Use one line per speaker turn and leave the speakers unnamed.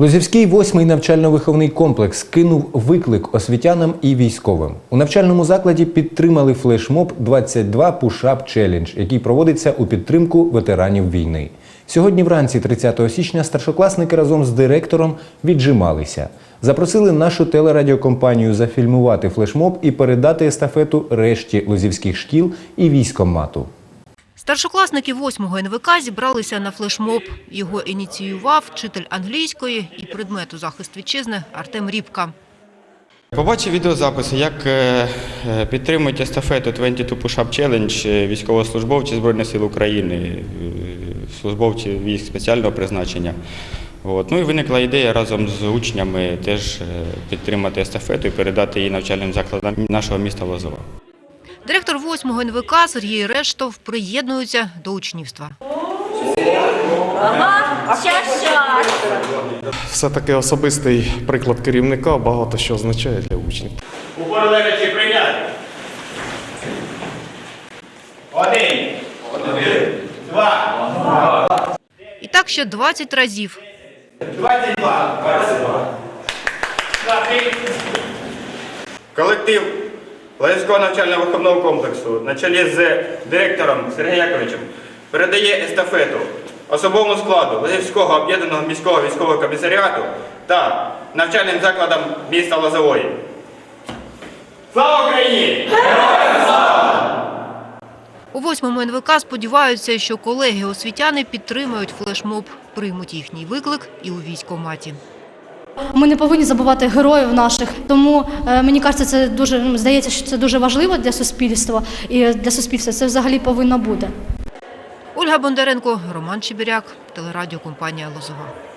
Лозівський восьмий навчально-виховний комплекс кинув виклик освітянам і військовим. У навчальному закладі підтримали флешмоб 22 Push-Up Challenge, який проводиться у підтримку ветеранів війни. Сьогодні вранці, 30 січня, старшокласники разом з директором віджималися. Запросили нашу телерадіокомпанію зафільмувати флешмоб і передати естафету решті лозівських шкіл і військомату.
Старшокласники 8-го НВК зібралися на флешмоб. Його ініціював вчитель англійської і предмету захист вітчизни Артем Рібка.
Побачив відеозаписи, як е, е, підтримують естафету 22 Push-Up Challenge е, військовослужбовці Збройних сил України, службовці військ спеціального призначення. От. Ну і виникла ідея разом з учнями теж підтримати естафету і передати її навчальним закладам нашого міста Лозова.
Директор 8-го НВК Сергій Рештов приєднується до учнівства.
Все-таки особистий приклад керівника багато що означає для учнів.
Упор лежачи прийняти. Один. Два.
І так ще 20 разів.
Двадцять два. Двадцять два.
Колектив Лазівського навчально-виховного комплексу на чолі з директором Сергієм Яковичем передає естафету особовому складу Лазівського об'єднаного міського військового комісаріату та навчальним закладам міста Лозової.
Слава Україні! Героям слава!
У 8-му НВК сподіваються, що колеги-освітяни підтримають флешмоб, приймуть їхній виклик і у військкоматі.
Ми не повинні забувати героїв наших. Тому е, мені кажеться, це дуже ну, здається, що це дуже важливо для суспільства і для суспільства це взагалі повинно бути.
Ольга Бондаренко, Роман Чебіряк, телерадіокомпанія Лозова.